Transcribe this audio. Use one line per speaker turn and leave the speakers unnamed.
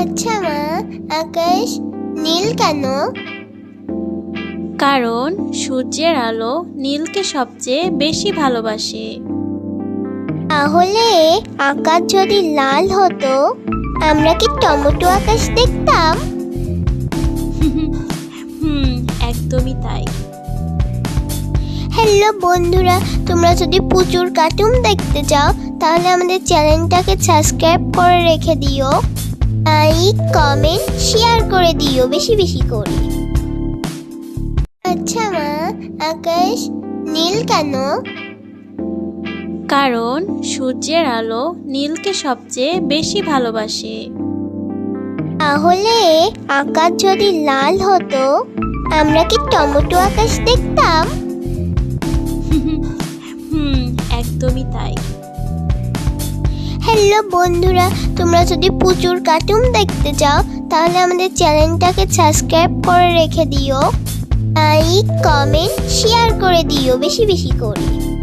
আচ্ছা মা আকাশ নীল কেন?
কারণ সূর্যের আলো নীলকে সবচেয়ে বেশি ভালোবাসে।
তাহলে আকাশ যদি লাল হতো আমরা কি টমেটো আকাশ দেখতাম?
হুম একদমই তাই।
হ্যালো বন্ধুরা তোমরা যদি প্রচুর কার্টুন দেখতে চাও তাহলে আমাদের চ্যানেলটাকে সাবস্ক্রাইব করে রেখে দিও। লাইক কমেন্ট শেয়ার করে দিও বেশি বেশি করে। আচ্ছা মা আকাশ নীল কেন?
কারণ সূর্যের আলো নীলকে সবচেয়ে বেশি ভালোবাসে।
তাহলে আকাশ যদি লাল হতো আমরা কি টমেটো আকাশ দেখতাম?
হুম একদমই তাই।
হ্যালো বন্ধুরা, তোমরা যদি প্রচুর কার্টুন দেখতে চাও, তাহলে আমাদের চ্যানেলটাকে সাবস্ক্রাইব করে রেখে দিও। লাইক কমেন্ট শেয়ার করে দিও, বেশি বেশি করে।